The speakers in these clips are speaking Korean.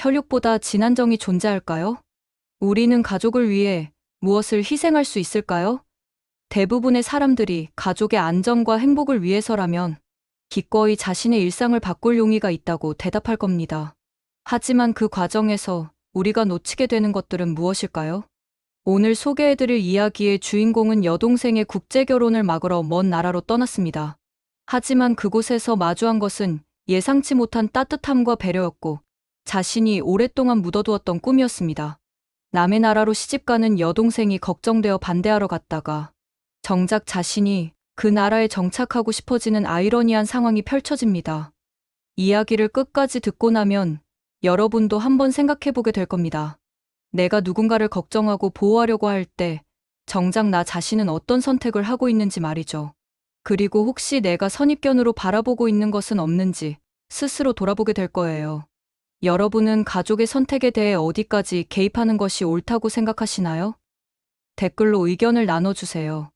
혈육보다 진한 정이 존재할까요? 우리는 가족을 위해 무엇을 희생할 수 있을까요? 대부분의 사람들이 가족의 안전과 행복을 위해서라면 기꺼이 자신의 일상을 바꿀 용의가 있다고 대답할 겁니다. 하지만 그 과정에서 우리가 놓치게 되는 것들은 무엇일까요? 오늘 소개해드릴 이야기의 주인공은 여동생의 국제 결혼을 막으러 먼 나라로 떠났습니다. 하지만 그곳에서 마주한 것은 예상치 못한 따뜻함과 배려였고 자신이 오랫동안 묻어두었던 꿈이었습니다. 남의 나라로 시집가는 여동생이 걱정되어 반대하러 갔다가 정작 자신이 그 나라에 정착하고 싶어지는 아이러니한 상황이 펼쳐집니다. 이야기를 끝까지 듣고 나면 여러분도 한번 생각해 보게 될 겁니다. 내가 누군가를 걱정하고 보호하려고 할 때 정작 나 자신은 어떤 선택을 하고 있는지 말이죠. 그리고 혹시 내가 선입견으로 바라보고 있는 것은 없는지 스스로 돌아보게 될 거예요. 여러분은 가족의 선택에 대해 어디까지 개입하는 것이 옳다고 생각하시나요? 댓글로 의견을 나눠주세요.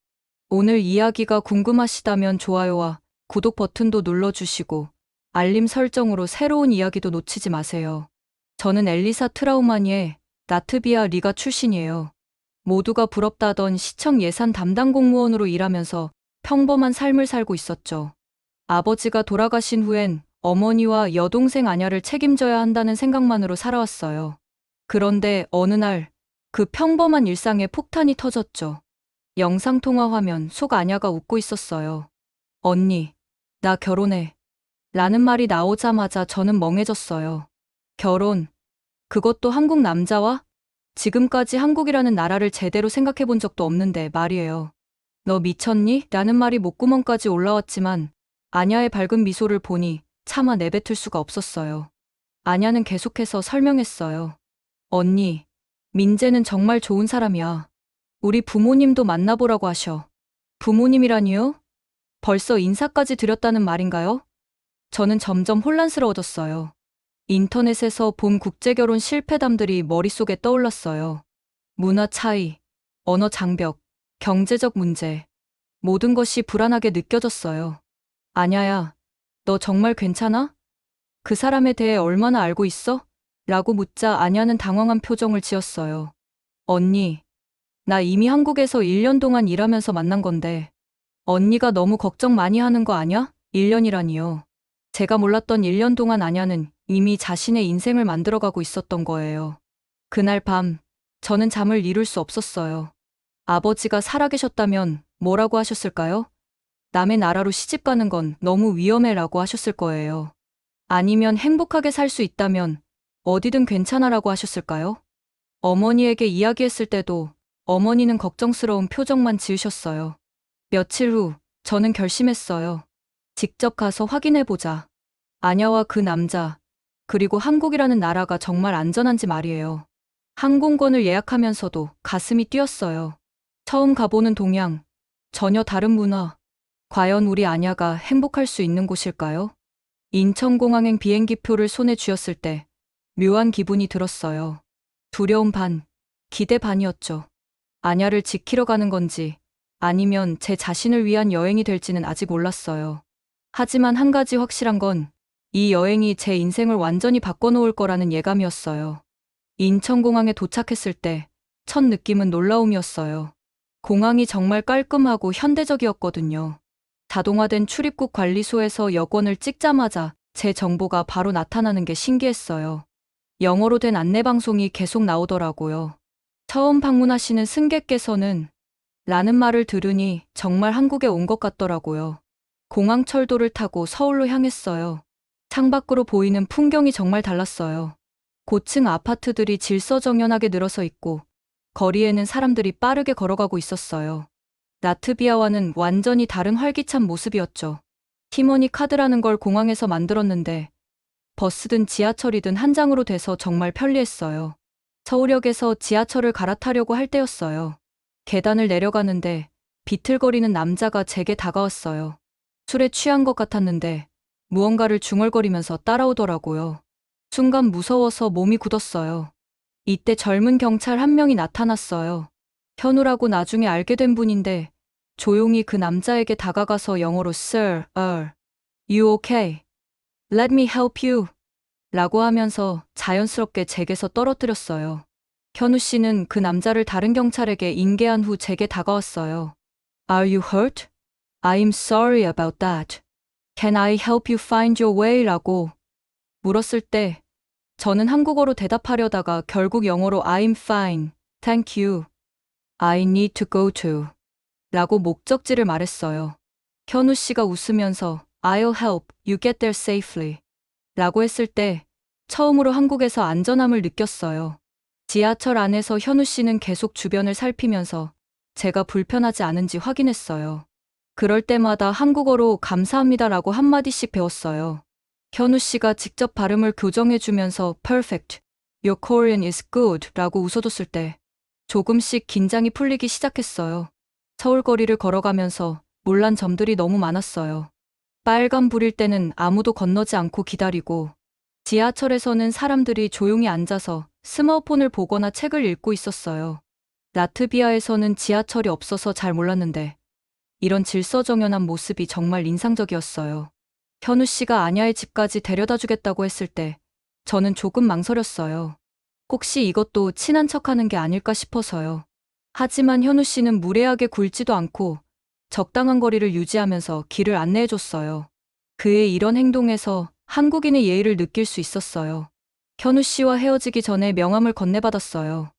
오늘 이야기가 궁금하시다면 좋아요와 구독 버튼도 눌러주시고 알림 설정으로 새로운 이야기도 놓치지 마세요. 저는 엘리사 트라우마니의 나트비아 리가 출신이에요. 모두가 부럽다던 시청 예산 담당 공무원으로 일하면서 평범한 삶을 살고 있었죠. 아버지가 돌아가신 후엔 어머니와 여동생 아냐를 책임져야 한다는 생각만으로 살아왔어요. 그런데 어느 날 그 평범한 일상에 폭탄이 터졌죠. 영상통화 화면 속 아냐가 웃고 있었어요. 언니, 나 결혼해. 라는 말이 나오자마자 저는 멍해졌어요. 결혼. 그것도 한국 남자와? 지금까지 한국이라는 나라를 제대로 생각해 본 적도 없는데 말이에요. 너 미쳤니? 라는 말이 목구멍까지 올라왔지만 아냐의 밝은 미소를 보니 차마 내뱉을 수가 없었어요. 아냐는 계속해서 설명했어요. 언니, 민재는 정말 좋은 사람이야. 우리 부모님도 만나보라고 하셔. 부모님이라니요? 벌써 인사까지 드렸다는 말인가요? 저는 점점 혼란스러워졌어요. 인터넷에서 본 국제결혼 실패담들이 머릿속에 떠올랐어요. 문화 차이, 언어 장벽, 경제적 문제. 모든 것이 불안하게 느껴졌어요. 아냐야, 너 정말 괜찮아? 그 사람에 대해 얼마나 알고 있어? 라고 묻자 아냐는 당황한 표정을 지었어요. 언니, 나 이미 한국에서 1년 동안 일하면서 만난 건데, 언니가 너무 걱정 많이 하는 거 아냐? 1년이라니요. 제가 몰랐던 1년 동안 아냐는 이미 자신의 인생을 만들어가고 있었던 거예요. 그날 밤, 저는 잠을 이룰 수 없었어요. 아버지가 살아계셨다면 뭐라고 하셨을까요? 남의 나라로 시집 가는 건 너무 위험해 라고 하셨을 거예요. 아니면 행복하게 살 수 있다면 어디든 괜찮아라고 하셨을까요? 어머니에게 이야기했을 때도 어머니는 걱정스러운 표정만 지으셨어요. 며칠 후 저는 결심했어요. 직접 가서 확인해보자. 아냐와 그 남자, 그리고 한국이라는 나라가 정말 안전한지 말이에요. 항공권을 예약하면서도 가슴이 뛰었어요. 처음 가보는 동양, 전혀 다른 문화. 과연 우리 아냐가 행복할 수 있는 곳일까요? 인천공항행 비행기표를 손에 쥐었을 때 묘한 기분이 들었어요. 두려움 반, 기대 반이었죠. 아냐를 지키러 가는 건지 아니면 제 자신을 위한 여행이 될지는 아직 몰랐어요. 하지만 한 가지 확실한 건 이 여행이 제 인생을 완전히 바꿔놓을 거라는 예감이었어요. 인천공항에 도착했을 때 첫 느낌은 놀라움이었어요. 공항이 정말 깔끔하고 현대적이었거든요. 자동화된 출입국 관리소에서 여권을 찍자마자 제 정보가 바로 나타나는 게 신기했어요. 영어로 된 안내방송이 계속 나오더라고요. 처음 방문하시는 승객께서는 라는 말을 들으니 정말 한국에 온 것 같더라고요. 공항 철도를 타고 서울로 향했어요. 창밖으로 보이는 풍경이 정말 달랐어요. 고층 아파트들이 질서정연하게 늘어서 있고 거리에는 사람들이 빠르게 걸어가고 있었어요. 라트비아와는 완전히 다른 활기찬 모습이었죠. 티머니 카드라는 걸 공항에서 만들었는데 버스든 지하철이든 한 장으로 돼서 정말 편리했어요. 서울역에서 지하철을 갈아타려고 할 때였어요. 계단을 내려가는데 비틀거리는 남자가 제게 다가왔어요. 술에 취한 것 같았는데 무언가를 중얼거리면서 따라오더라고요. 순간 무서워서 몸이 굳었어요. 이때 젊은 경찰 한 명이 나타났어요. 현우라고 나중에 알게 된 분인데 조용히 그 남자에게 다가가서 영어로 Sir, er, you okay? Let me help you. 라고 하면서 자연스럽게 제게서 떨어뜨렸어요. 현우 씨는 그 남자를 다른 경찰에게 인계한 후 제게 다가왔어요. Are you hurt? I'm sorry about that. Can I help you find your way? 라고 물었을 때 저는 한국어로 대답하려다가 결국 영어로 I'm fine. Thank you. I need to go to. 라고 목적지를 말했어요. 현우 씨가 웃으면서 I'll help you get there safely. 라고 했을 때 처음으로 한국에서 안전함을 느꼈어요. 지하철 안에서 현우 씨는 계속 주변을 살피면서 제가 불편하지 않은지 확인했어요. 그럴 때마다 한국어로 감사합니다라고 한마디씩 배웠어요. 현우 씨가 직접 발음을 교정해주면서 perfect, your Korean is good 라고 웃어줬을 때 조금씩 긴장이 풀리기 시작했어요. 서울 거리를 걸어가면서 몰란 점들이 너무 많았어요. 빨간 불일 때는 아무도 건너지 않고 기다리고 지하철에서는 사람들이 조용히 앉아서 스마트폰을 보거나 책을 읽고 있었어요. 라트비아에서는 지하철이 없어서 잘 몰랐는데 이런 질서정연한 모습이 정말 인상적이었어요. 현우 씨가 아냐의 집까지 데려다 주겠다고 했을 때 저는 조금 망설였어요. 혹시 이것도 친한 척하는 게 아닐까 싶어서요. 하지만 현우 씨는 무례하게 굴지도 않고 적당한 거리를 유지하면서 길을 안내해 줬어요. 그의 이런 행동에서 한국인의 예의를 느낄 수 있었어요. 현우 씨와 헤어지기 전에 명함을 건네받았어요.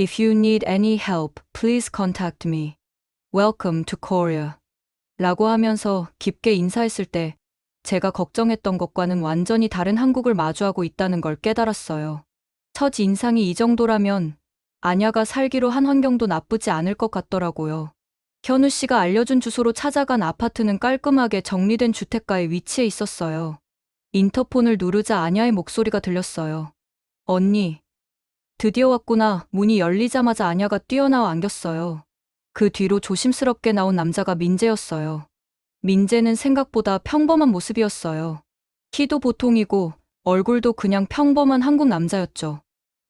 If you need any help, please contact me. Welcome to Korea. 라고 하면서 깊게 인사했을 때 제가 걱정했던 것과는 완전히 다른 한국을 마주하고 있다는 걸 깨달았어요. 첫 인상이 이 정도라면 아냐가 살기로 한 환경도 나쁘지 않을 것 같더라고요. 현우 씨가 알려준 주소로 찾아간 아파트는 깔끔하게 정리된 주택가에 위치해 있었어요. 인터폰을 누르자 아냐의 목소리가 들렸어요. 언니. 드디어 왔구나. 문이 열리자마자 아냐가 뛰어나와 안겼어요. 그 뒤로 조심스럽게 나온 남자가 민재였어요. 민재는 생각보다 평범한 모습이었어요. 키도 보통이고 얼굴도 그냥 평범한 한국 남자였죠.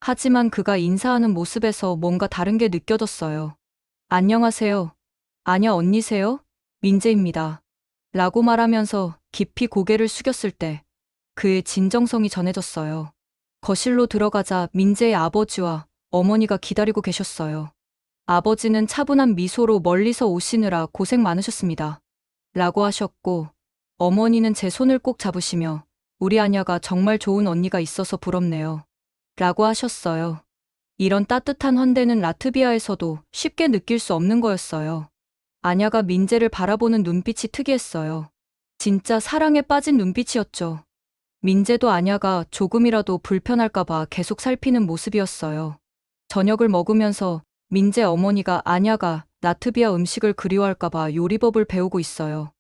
하지만 그가 인사하는 모습에서 뭔가 다른 게 느껴졌어요. 안녕하세요. 아냐 언니세요? 민재입니다. 라고 말하면서 깊이 고개를 숙였을 때 그의 진정성이 전해졌어요. 거실로 들어가자 민재의 아버지와 어머니가 기다리고 계셨어요. 아버지는 차분한 미소로 멀리서 오시느라 고생 많으셨습니다. 라고 하셨고, 어머니는 제 손을 꼭 잡으시며, 우리 아냐가 정말 좋은 언니가 있어서 부럽네요. 라고 하셨어요. 이런 따뜻한 환대는 라트비아에서도 쉽게 느낄 수 없는 거였어요. 아냐가 민재를 바라보는 눈빛이 특이했어요. 진짜 사랑에 빠진 눈빛이었죠. 민재도 아냐가 조금이라도 불편할까봐 계속 살피는 모습이었어요. 저녁을 먹으면서 민재 어머니가 아냐가 라트비아 음식을 그리워할까봐 요리법을 배우고 있어요.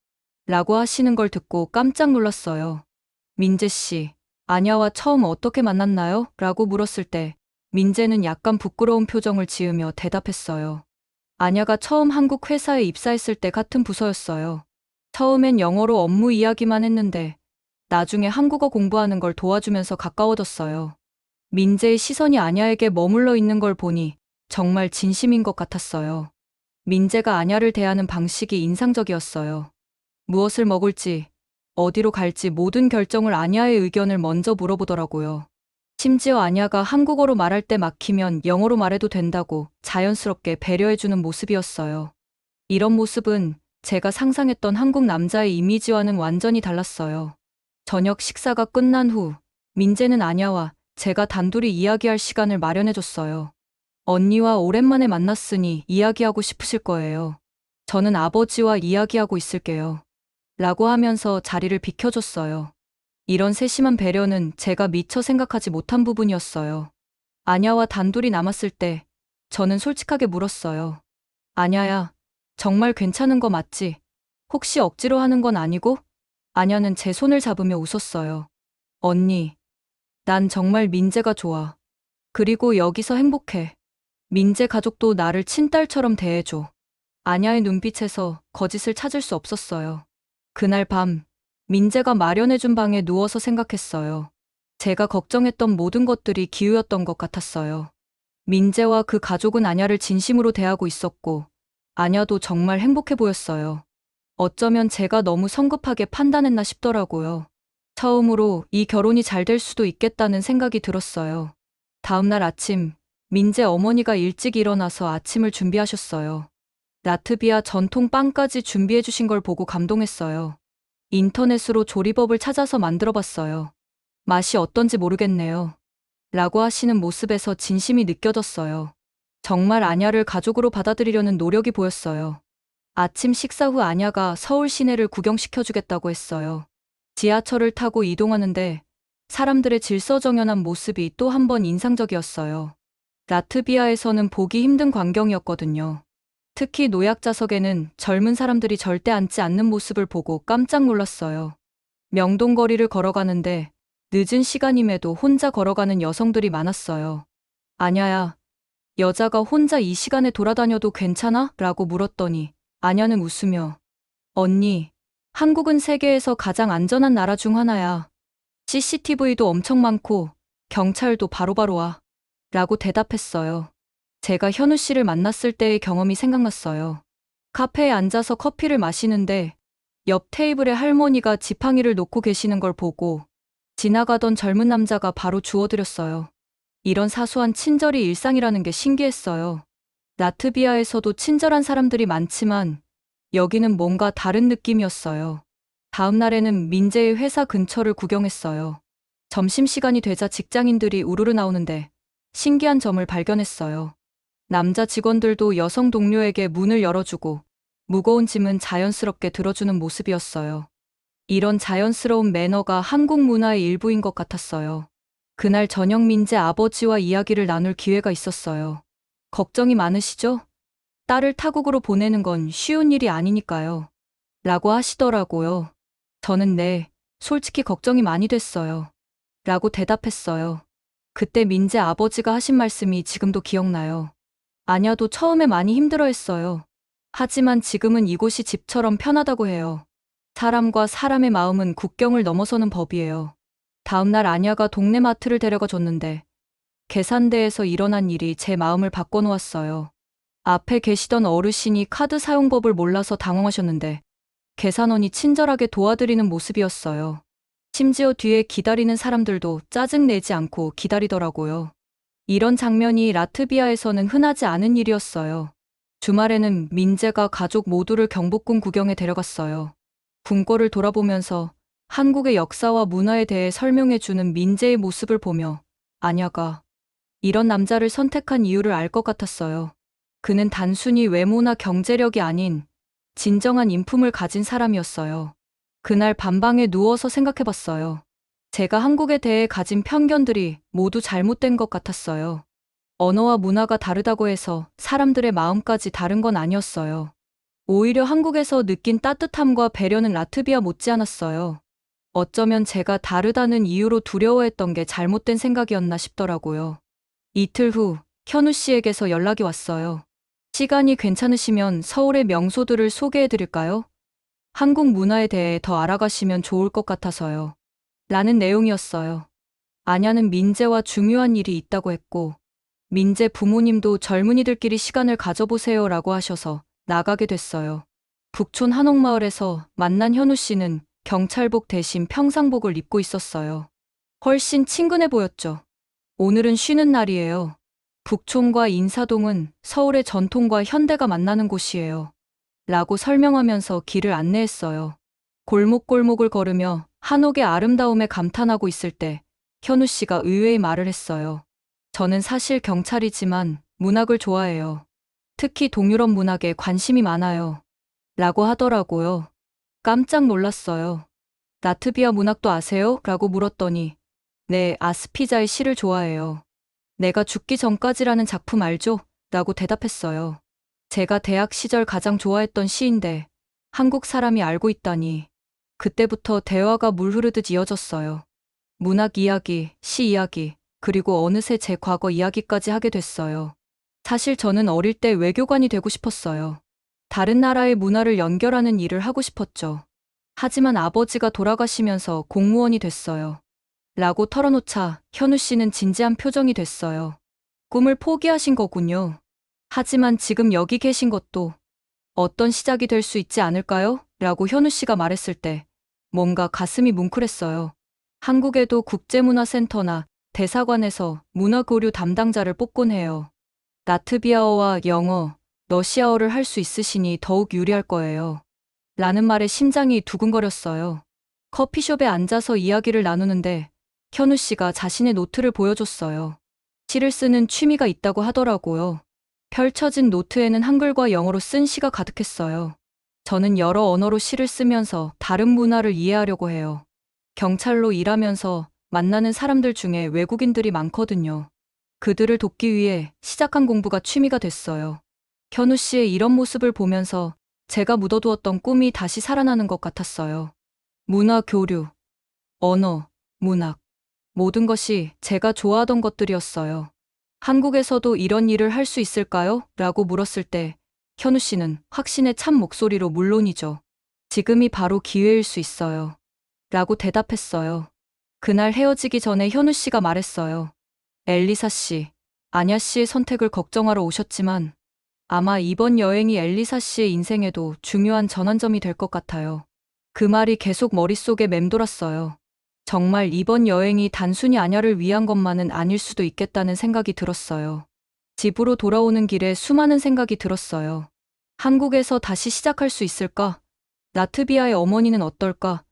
라고 하시는 걸 듣고 깜짝 놀랐어요. 민재 씨, 아냐와 처음 어떻게 만났나요? 라고 물었을 때 민재는 약간 부끄러운 표정을 지으며 대답했어요. 아냐가 처음 한국 회사에 입사했을 때 같은 부서였어요. 처음엔 영어로 업무 이야기만 했는데 나중에 한국어 공부하는 걸 도와주면서 가까워졌어요. 민재의 시선이 아냐에게 머물러 있는 걸 보니 정말 진심인 것 같았어요. 민재가 아냐를 대하는 방식이 인상적이었어요. 무엇을 먹을지, 어디로 갈지 모든 결정을 아냐의 의견을 먼저 물어보더라고요. 심지어 아냐가 한국어로 말할 때 막히면 영어로 말해도 된다고 자연스럽게 배려해주는 모습이었어요. 이런 모습은 제가 상상했던 한국 남자의 이미지와는 완전히 달랐어요. 저녁 식사가 끝난 후 민재는 아냐와 제가 단둘이 이야기할 시간을 마련해줬어요. 언니와 오랜만에 만났으니 이야기하고 싶으실 거예요. 저는 아버지와 이야기하고 있을게요. 라고 하면서 자리를 비켜줬어요. 이런 세심한 배려는 제가 미처 생각하지 못한 부분이었어요. 아냐와 단둘이 남았을 때 저는 솔직하게 물었어요. 아냐야, 정말 괜찮은 거 맞지? 혹시 억지로 하는 건 아니고? 아냐는 제 손을 잡으며 웃었어요. 언니, 난 정말 민재가 좋아. 그리고 여기서 행복해. 민재 가족도 나를 친딸처럼 대해줘. 아냐의 눈빛에서 거짓을 찾을 수 없었어요. 그날 밤, 민재가 마련해준 방에 누워서 생각했어요. 제가 걱정했던 모든 것들이 기우였던 것 같았어요. 민재와 그 가족은 아냐를 진심으로 대하고 있었고, 아냐도 정말 행복해 보였어요. 어쩌면 제가 너무 성급하게 판단했나 싶더라고요. 처음으로 이 결혼이 잘 될 수도 있겠다는 생각이 들었어요. 다음날 아침, 민재 어머니가 일찍 일어나서 아침을 준비하셨어요. 라트비아 전통 빵까지 준비해 주신 걸 보고 감동했어요. 인터넷으로 조리법을 찾아서 만들어 봤어요. 맛이 어떤지 모르겠네요. 라고 하시는 모습에서 진심이 느껴졌어요. 정말 아냐를 가족으로 받아들이려는 노력이 보였어요. 아침 식사 후 아냐가 서울 시내를 구경시켜주겠다고 했어요. 지하철을 타고 이동하는데 사람들의 질서정연한 모습이 또 한 번 인상적이었어요. 라트비아에서는 보기 힘든 광경이었거든요. 특히 노약자석에는 젊은 사람들이 절대 앉지 않는 모습을 보고 깜짝 놀랐어요. 명동거리를 걸어가는데 늦은 시간임에도 혼자 걸어가는 여성들이 많았어요. 아냐야, 여자가 혼자 이 시간에 돌아다녀도 괜찮아? 라고 물었더니 아냐는 웃으며 언니, 한국은 세계에서 가장 안전한 나라 중 하나야. CCTV도 엄청 많고 경찰도 바로바로 와. 라고 대답했어요. 제가 현우 씨를 만났을 때의 경험이 생각났어요. 카페에 앉아서 커피를 마시는데 옆 테이블에 할머니가 지팡이를 놓고 계시는 걸 보고 지나가던 젊은 남자가 바로 주워드렸어요. 이런 사소한 친절이 일상이라는 게 신기했어요. 라트비아에서도 친절한 사람들이 많지만 여기는 뭔가 다른 느낌이었어요. 다음 날에는 민재의 회사 근처를 구경했어요. 점심시간이 되자 직장인들이 우르르 나오는데 신기한 점을 발견했어요. 남자 직원들도 여성 동료에게 문을 열어주고 무거운 짐은 자연스럽게 들어주는 모습이었어요. 이런 자연스러운 매너가 한국 문화의 일부인 것 같았어요. 그날 저녁 민재 아버지와 이야기를 나눌 기회가 있었어요. 걱정이 많으시죠? 딸을 타국으로 보내는 건 쉬운 일이 아니니까요. 라고 하시더라고요. 저는 네, 솔직히 걱정이 많이 됐어요. 라고 대답했어요. 그때 민재 아버지가 하신 말씀이 지금도 기억나요. 아냐도 처음에 많이 힘들어 했어요. 하지만 지금은 이곳이 집처럼 편하다고 해요. 사람과 사람의 마음은 국경을 넘어서는 법이에요. 다음날 아냐가 동네 마트를 데려가 줬는데 계산대에서 일어난 일이 제 마음을 바꿔놓았어요. 앞에 계시던 어르신이 카드 사용법을 몰라서 당황하셨는데 계산원이 친절하게 도와드리는 모습이었어요. 심지어 뒤에 기다리는 사람들도 짜증내지 않고 기다리더라고요. 이런 장면이 라트비아에서는 흔하지 않은 일이었어요. 주말에는 민재가 가족 모두를 경복궁 구경에 데려갔어요. 궁궐을 돌아보면서 한국의 역사와 문화에 대해 설명해주는 민재의 모습을 보며 아냐가 이런 남자를 선택한 이유를 알 것 같았어요. 그는 단순히 외모나 경제력이 아닌 진정한 인품을 가진 사람이었어요. 그날 밤방에 누워서 생각해봤어요. 제가 한국에 대해 가진 편견들이 모두 잘못된 것 같았어요. 언어와 문화가 다르다고 해서 사람들의 마음까지 다른 건 아니었어요. 오히려 한국에서 느낀 따뜻함과 배려는 라트비아 못지않았어요. 어쩌면 제가 다르다는 이유로 두려워했던 게 잘못된 생각이었나 싶더라고요. 이틀 후 현우 씨에게서 연락이 왔어요. 시간이 괜찮으시면 서울의 명소들을 소개해 드릴까요? 한국 문화에 대해 더 알아가시면 좋을 것 같아서요. 라는 내용이었어요. 아냐는 민재와 중요한 일이 있다고 했고, 민재 부모님도 젊은이들끼리 시간을 가져보세요 라고 하셔서 나가게 됐어요. 북촌 한옥마을에서 만난 현우 씨는 경찰복 대신 평상복을 입고 있었어요. 훨씬 친근해 보였죠. 오늘은 쉬는 날이에요. 북촌과 인사동은 서울의 전통과 현대가 만나는 곳이에요. 라고 설명하면서 길을 안내했어요. 골목골목을 걸으며 한옥의 아름다움에 감탄하고 있을 때 현우 씨가 의외의 말을 했어요. 저는 사실 경찰이지만 문학을 좋아해요. 특히 동유럽 문학에 관심이 많아요. 라고 하더라고요. 깜짝 놀랐어요. 라트비아 문학도 아세요? 라고 물었더니 네, 아스피자의 시를 좋아해요. 내가 죽기 전까지라는 작품 알죠? 라고 대답했어요. 제가 대학 시절 가장 좋아했던 시인데 한국 사람이 알고 있다니. 그때부터 대화가 물 흐르듯 이어졌어요. 문학 이야기, 시 이야기, 그리고 어느새 제 과거 이야기까지 하게 됐어요. 사실 저는 어릴 때 외교관이 되고 싶었어요. 다른 나라의 문화를 연결하는 일을 하고 싶었죠. 하지만 아버지가 돌아가시면서 공무원이 됐어요. 라고 털어놓자 현우 씨는 진지한 표정이 됐어요. 꿈을 포기하신 거군요. 하지만 지금 여기 계신 것도 어떤 시작이 될 수 있지 않을까요? 라고 현우 씨가 말했을 때 뭔가 가슴이 뭉클했어요. 한국에도 국제문화센터나 대사관에서 문화교류 담당자를 뽑곤 해요. 라트비아어와 영어, 러시아어를 할 수 있으시니 더욱 유리할 거예요. 라는 말에 심장이 두근거렸어요. 커피숍에 앉아서 이야기를 나누는데 현우 씨가 자신의 노트를 보여줬어요. 시를 쓰는 취미가 있다고 하더라고요. 펼쳐진 노트에는 한글과 영어로 쓴 시가 가득했어요. 저는 여러 언어로 시를 쓰면서 다른 문화를 이해하려고 해요. 경찰로 일하면서 만나는 사람들 중에 외국인들이 많거든요. 그들을 돕기 위해 시작한 공부가 취미가 됐어요. 현우 씨의 이런 모습을 보면서 제가 묻어두었던 꿈이 다시 살아나는 것 같았어요. 문화 교류, 언어, 문학, 모든 것이 제가 좋아하던 것들이었어요. 한국에서도 이런 일을 할 수 있을까요? 라고 물었을 때 현우 씨는 확신에 찬 목소리로 물론이죠. 지금이 바로 기회일 수 있어요. 라고 대답했어요. 그날 헤어지기 전에 현우 씨가 말했어요. 엘리사 씨, 아냐 씨의 선택을 걱정하러 오셨지만 아마 이번 여행이 엘리사 씨의 인생에도 중요한 전환점이 될 것 같아요. 그 말이 계속 머릿속에 맴돌았어요. 정말 이번 여행이 단순히 아냐를 위한 것만은 아닐 수도 있겠다는 생각이 들었어요. 집으로 돌아오는 길에 수많은 생각이 들었어요. 한국에서 다시 시작할 수 있을까? 라트비아의 어머니는 어떨까?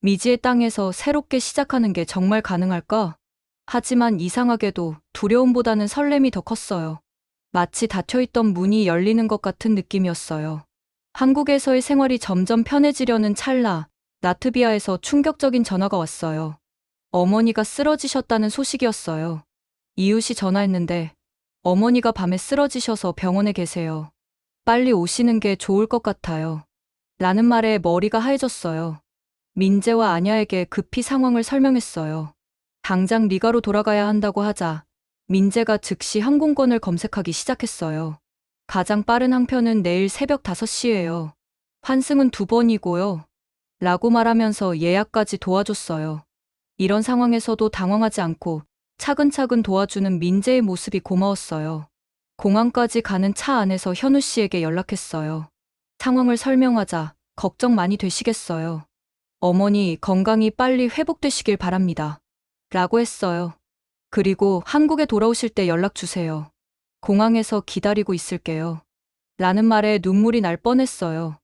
미지의 땅에서 새롭게 시작하는 게 정말 가능할까? 하지만 이상하게도 두려움보다는 설렘이 더 컸어요. 마치 닫혀있던 문이 열리는 것 같은 느낌이었어요. 한국에서의 생활이 점점 편해지려는 찰나, 라트비아에서 충격적인 전화가 왔어요. 어머니가 쓰러지셨다는 소식이었어요. 이웃이 전화했는데, 어머니가 밤에 쓰러지셔서 병원에 계세요. 빨리 오시는 게 좋을 것 같아요. 라는 말에 머리가 하얘졌어요. 민재와 아냐에게 급히 상황을 설명했어요. 당장 리가로 돌아가야 한다고 하자 민재가 즉시 항공권을 검색하기 시작했어요. 가장 빠른 항편은 내일 새벽 5시예요. 환승은 두 번이고요. 라고 말하면서 예약까지 도와줬어요. 이런 상황에서도 당황하지 않고 차근차근 도와주는 민재의 모습이 고마웠어요. 공항까지 가는 차 안에서 현우 씨에게 연락했어요. 상황을 설명하자 걱정 많이 되시겠어요. 어머니 건강이 빨리 회복되시길 바랍니다. 라고 했어요. 그리고 한국에 돌아오실 때 연락 주세요. 공항에서 기다리고 있을게요. 라는 말에 눈물이 날 뻔했어요.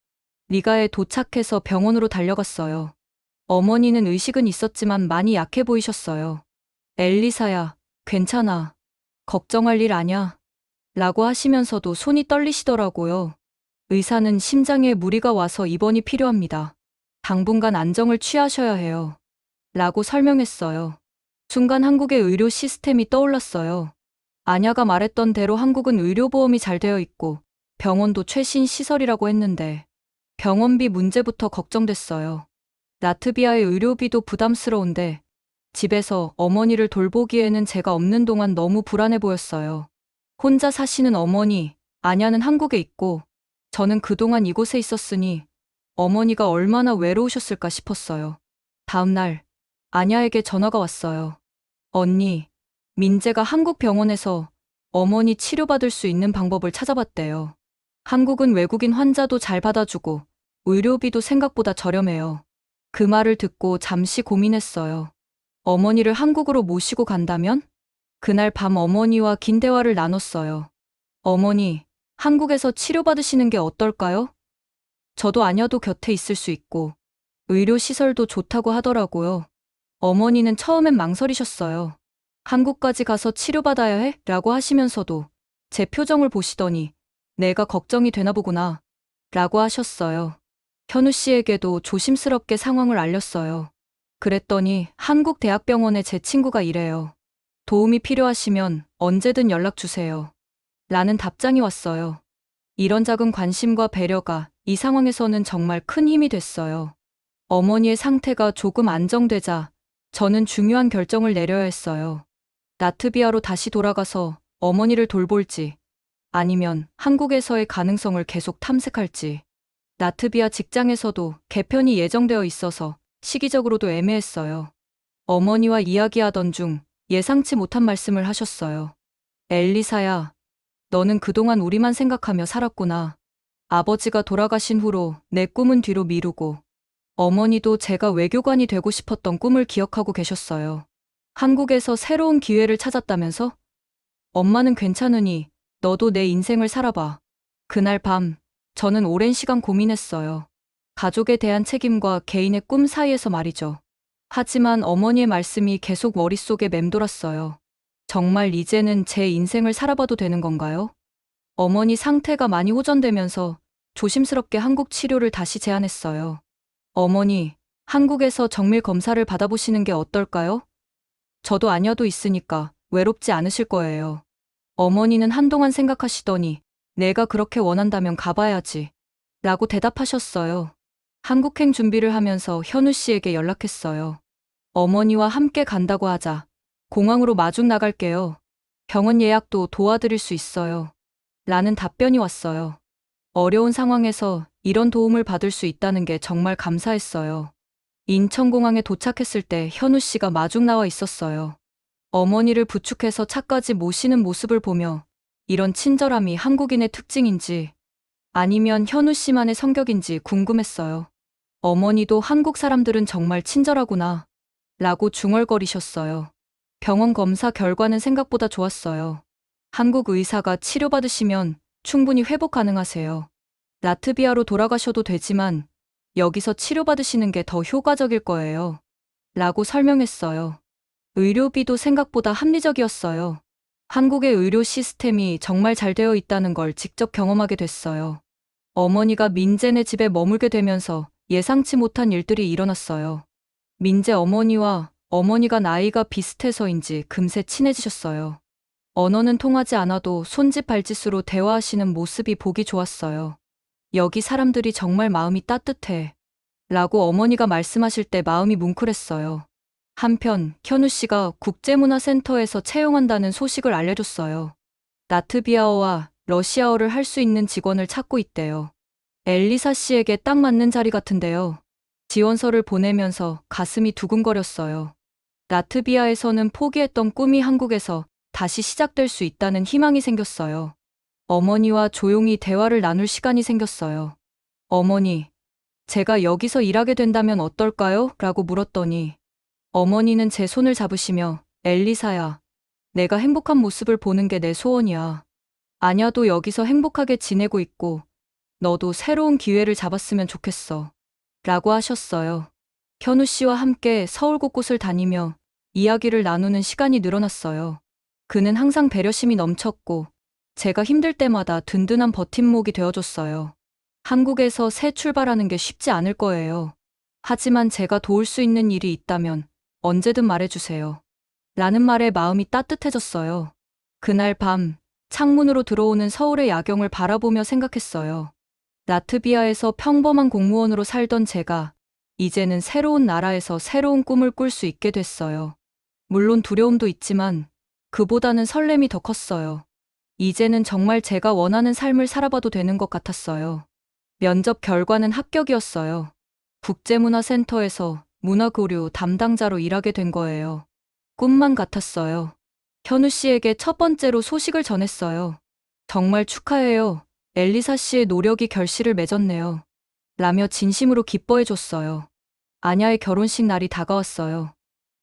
리가에 도착해서 병원으로 달려갔어요. 어머니는 의식은 있었지만 많이 약해 보이셨어요. 엘리사야, 괜찮아. 걱정할 일 아냐. 라고 하시면서도 손이 떨리시더라고요. 의사는 심장에 무리가 와서 입원이 필요합니다. 당분간 안정을 취하셔야 해요. 라고 설명했어요. 순간 한국의 의료 시스템이 떠올랐어요. 아냐가 말했던 대로 한국은 의료보험이 잘 되어 있고 병원도 최신 시설이라고 했는데 병원비 문제부터 걱정됐어요. 라트비아의 의료비도 부담스러운데 집에서 어머니를 돌보기에는 제가 없는 동안 너무 불안해 보였어요. 혼자 사시는 어머니, 아냐는 한국에 있고 저는 그동안 이곳에 있었으니 어머니가 얼마나 외로우셨을까 싶었어요. 다음 날 아냐에게 전화가 왔어요. 언니, 민재가 한국 병원에서 어머니 치료받을 수 있는 방법을 찾아봤대요. 한국은 외국인 환자도 잘 받아주고 의료비도 생각보다 저렴해요. 그 말을 듣고 잠시 고민했어요. 어머니를 한국으로 모시고 간다면? 그날 밤 어머니와 긴 대화를 나눴어요. 어머니, 한국에서 치료받으시는 게 어떨까요? 저도 아녀도 곁에 있을 수 있고, 의료시설도 좋다고 하더라고요. 어머니는 처음엔 망설이셨어요. 한국까지 가서 치료받아야 해? 라고 하시면서도 제 표정을 보시더니 내가 걱정이 되나 보구나. 라고 하셨어요. 현우 씨에게도 조심스럽게 상황을 알렸어요. 그랬더니 한국대학병원에 제 친구가 일해요. 도움이 필요하시면 언제든 연락 주세요. 라는 답장이 왔어요. 이런 작은 관심과 배려가 이 상황에서는 정말 큰 힘이 됐어요. 어머니의 상태가 조금 안정되자 저는 중요한 결정을 내려야 했어요. 라트비아로 다시 돌아가서 어머니를 돌볼지 아니면 한국에서의 가능성을 계속 탐색할지. 라트비아 직장에서도 개편이 예정되어 있어서 시기적으로도 애매했어요. 어머니와 이야기하던 중 예상치 못한 말씀을 하셨어요. 엘리사야, 너는 그동안 우리만 생각하며 살았구나. 아버지가 돌아가신 후로 내 꿈은 뒤로 미루고 어머니도 제가 외교관이 되고 싶었던 꿈을 기억하고 계셨어요. 한국에서 새로운 기회를 찾았다면서? 엄마는 괜찮으니 너도 내 인생을 살아봐. 그날 밤, 저는 오랜 시간 고민했어요. 가족에 대한 책임과 개인의 꿈 사이에서 말이죠. 하지만 어머니의 말씀이 계속 머릿속에 맴돌았어요. 정말 이제는 제 인생을 살아봐도 되는 건가요? 어머니 상태가 많이 호전되면서 조심스럽게 한국 치료를 다시 제안했어요. 어머니, 한국에서 정밀 검사를 받아보시는 게 어떨까요? 저도 아녀도 있으니까 외롭지 않으실 거예요. 어머니는 한동안 생각하시더니 내가 그렇게 원한다면 가봐야지. 라고 대답하셨어요. 한국행 준비를 하면서 현우 씨에게 연락했어요. 어머니와 함께 간다고 하자. 공항으로 마중 나갈게요. 병원 예약도 도와드릴 수 있어요. 라는 답변이 왔어요. 어려운 상황에서 이런 도움을 받을 수 있다는 게 정말 감사했어요. 인천공항에 도착했을 때 현우 씨가 마중 나와 있었어요. 어머니를 부축해서 차까지 모시는 모습을 보며 이런 친절함이 한국인의 특징인지 아니면 현우 씨만의 성격인지 궁금했어요. 어머니도 한국 사람들은 정말 친절하구나 라고 중얼거리셨어요. 병원 검사 결과는 생각보다 좋았어요. 한국 의사가 치료받으시면 충분히 회복 가능하세요. 라트비아로 돌아가셔도 되지만 여기서 치료받으시는 게 더 효과적일 거예요. 라고 설명했어요. 의료비도 생각보다 합리적이었어요. 한국의 의료 시스템이 정말 잘 되어 있다는 걸 직접 경험하게 됐어요. 어머니가 민재네 집에 머물게 되면서 예상치 못한 일들이 일어났어요. 민재 어머니와 어머니가 나이가 비슷해서인지 금세 친해지셨어요. 언어는 통하지 않아도 손짓 발짓으로 대화하시는 모습이 보기 좋았어요. 여기 사람들이 정말 마음이 따뜻해. 라고 어머니가 말씀하실 때 마음이 뭉클했어요. 한편 현우 씨가 국제문화센터에서 채용한다는 소식을 알려줬어요. 라트비아어와 러시아어를 할 수 있는 직원을 찾고 있대요. 엘리사 씨에게 딱 맞는 자리 같은데요. 지원서를 보내면서 가슴이 두근거렸어요. 라트비아에서는 포기했던 꿈이 한국에서 다시 시작될 수 있다는 희망이 생겼어요. 어머니와 조용히 대화를 나눌 시간이 생겼어요. 어머니, 제가 여기서 일하게 된다면 어떨까요? 라고 물었더니 어머니는 제 손을 잡으시며 엘리사야, 내가 행복한 모습을 보는 게 내 소원이야. 아냐도 여기서 행복하게 지내고 있고 너도 새로운 기회를 잡았으면 좋겠어. 라고 하셨어요. 현우 씨와 함께 서울 곳곳을 다니며 이야기를 나누는 시간이 늘어났어요. 그는 항상 배려심이 넘쳤고 제가 힘들 때마다 든든한 버팀목이 되어줬어요. 한국에서 새 출발하는 게 쉽지 않을 거예요. 하지만 제가 도울 수 있는 일이 있다면 언제든 말해주세요. 라는 말에 마음이 따뜻해졌어요. 그날 밤 창문으로 들어오는 서울의 야경을 바라보며 생각했어요. 라트비아에서 평범한 공무원으로 살던 제가 이제는 새로운 나라에서 새로운 꿈을 꿀 수 있게 됐어요. 물론 두려움도 있지만 그보다는 설렘이 더 컸어요. 이제는 정말 제가 원하는 삶을 살아봐도 되는 것 같았어요. 면접 결과는 합격이었어요. 국제문화센터에서 문화교류 담당자로 일하게 된 거예요. 꿈만 같았어요. 현우 씨에게 첫 번째로 소식을 전했어요. 정말 축하해요. 엘리사 씨의 노력이 결실을 맺었네요. 라며 진심으로 기뻐해줬어요. 아냐의 결혼식 날이 다가왔어요.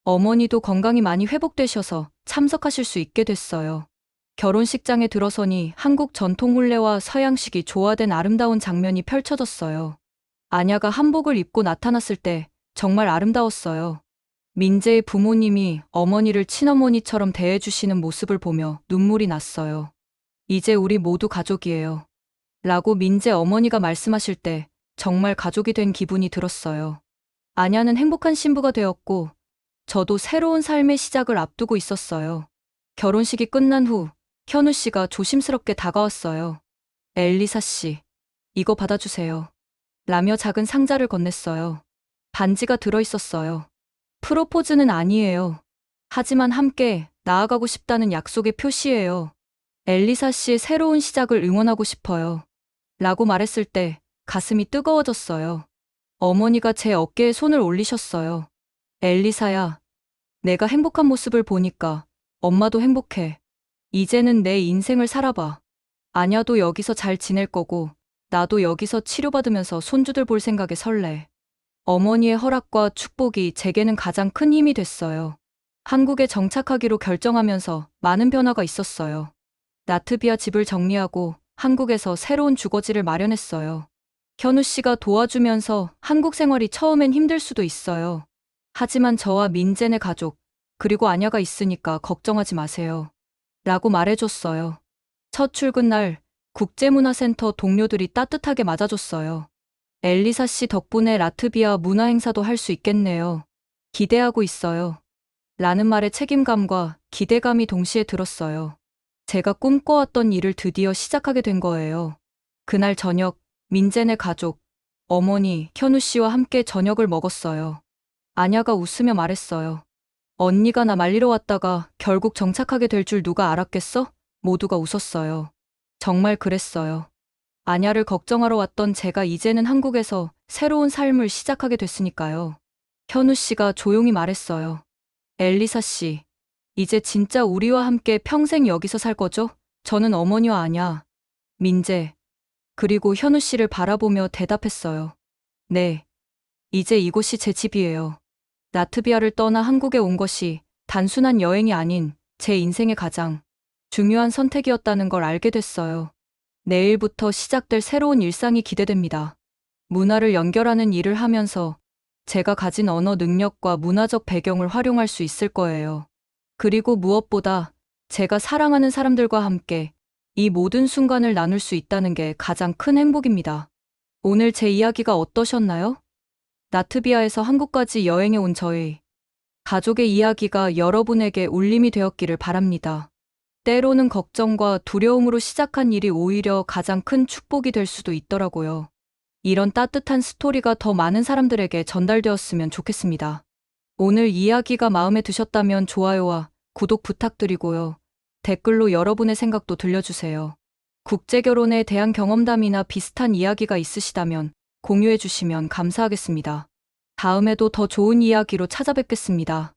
어머니도 건강이 많이 회복되셔서 참석하실 수 있게 됐어요. 결혼식장에 들어서니 한국 전통 혼례와 서양식이 조화된 아름다운 장면이 펼쳐졌어요. 아냐가 한복을 입고 나타났을 때 정말 아름다웠어요. 민재의 부모님이 어머니를 친어머니처럼 대해주시는 모습을 보며 눈물이 났어요. 이제 우리 모두 가족이에요. 라고 민재 어머니가 말씀하실 때 정말 가족이 된 기분이 들었어요. 아냐는 행복한 신부가 되었고, 저도 새로운 삶의 시작을 앞두고 있었어요. 결혼식이 끝난 후, 현우 씨가 조심스럽게 다가왔어요. 엘리사 씨, 이거 받아주세요. 라며 작은 상자를 건넸어요. 반지가 들어있었어요. 프로포즈는 아니에요. 하지만 함께 나아가고 싶다는 약속의 표시예요. 엘리사 씨의 새로운 시작을 응원하고 싶어요. 라고 말했을 때 가슴이 뜨거워졌어요. 어머니가 제 어깨에 손을 올리셨어요. 엘리사야, 내가 행복한 모습을 보니까 엄마도 행복해. 이제는 내 인생을 살아봐. 아냐도 여기서 잘 지낼 거고, 나도 여기서 치료받으면서 손주들 볼 생각에 설레. 어머니의 허락과 축복이 제게는 가장 큰 힘이 됐어요. 한국에 정착하기로 결정하면서 많은 변화가 있었어요. 나트비아 집을 정리하고 한국에서 새로운 주거지를 마련했어요. 현우 씨가 도와주면서 한국 생활이 처음엔 힘들 수도 있어요. 하지만 저와 민재네 가족, 그리고 아냐가 있으니까 걱정하지 마세요. 라고 말해줬어요. 첫 출근 날 국제문화센터 동료들이 따뜻하게 맞아줬어요. 엘리사 씨 덕분에 라트비아 문화 행사도 할 수 있겠네요. 기대하고 있어요. 라는 말에 책임감과 기대감이 동시에 들었어요. 제가 꿈꿔왔던 일을 드디어 시작하게 된 거예요. 그날 저녁, 민재네 가족, 어머니, 현우 씨와 함께 저녁을 먹었어요. 아냐가 웃으며 말했어요. 언니가 나 말리러 왔다가 결국 정착하게 될 줄 누가 알았겠어? 모두가 웃었어요. 정말 그랬어요. 아냐를 걱정하러 왔던 제가 이제는 한국에서 새로운 삶을 시작하게 됐으니까요. 현우 씨가 조용히 말했어요. 엘리사 씨, 이제 진짜 우리와 함께 평생 여기서 살 거죠? 저는 어머니와 아냐, 민재, 그리고 현우 씨를 바라보며 대답했어요. 네. 이제 이곳이 제 집이에요. 라트비아를 떠나 한국에 온 것이 단순한 여행이 아닌 제 인생의 가장 중요한 선택이었다는 걸 알게 됐어요. 내일부터 시작될 새로운 일상이 기대됩니다. 문화를 연결하는 일을 하면서 제가 가진 언어 능력과 문화적 배경을 활용할 수 있을 거예요. 그리고 무엇보다 제가 사랑하는 사람들과 함께 이 모든 순간을 나눌 수 있다는 게 가장 큰 행복입니다. 오늘 제 이야기가 어떠셨나요? 나트비아에서 한국까지 여행해 온 저희 가족의 이야기가 여러분에게 울림이 되었기를 바랍니다. 때로는 걱정과 두려움으로 시작한 일이 오히려 가장 큰 축복이 될 수도 있더라고요. 이런 따뜻한 스토리가 더 많은 사람들에게 전달되었으면 좋겠습니다. 오늘 이야기가 마음에 드셨다면 좋아요와 구독 부탁드리고요. 댓글로 여러분의 생각도 들려주세요. 국제결혼에 대한 경험담이나 비슷한 이야기가 있으시다면 공유해 주시면 감사하겠습니다. 다음에도 더 좋은 이야기로 찾아뵙겠습니다.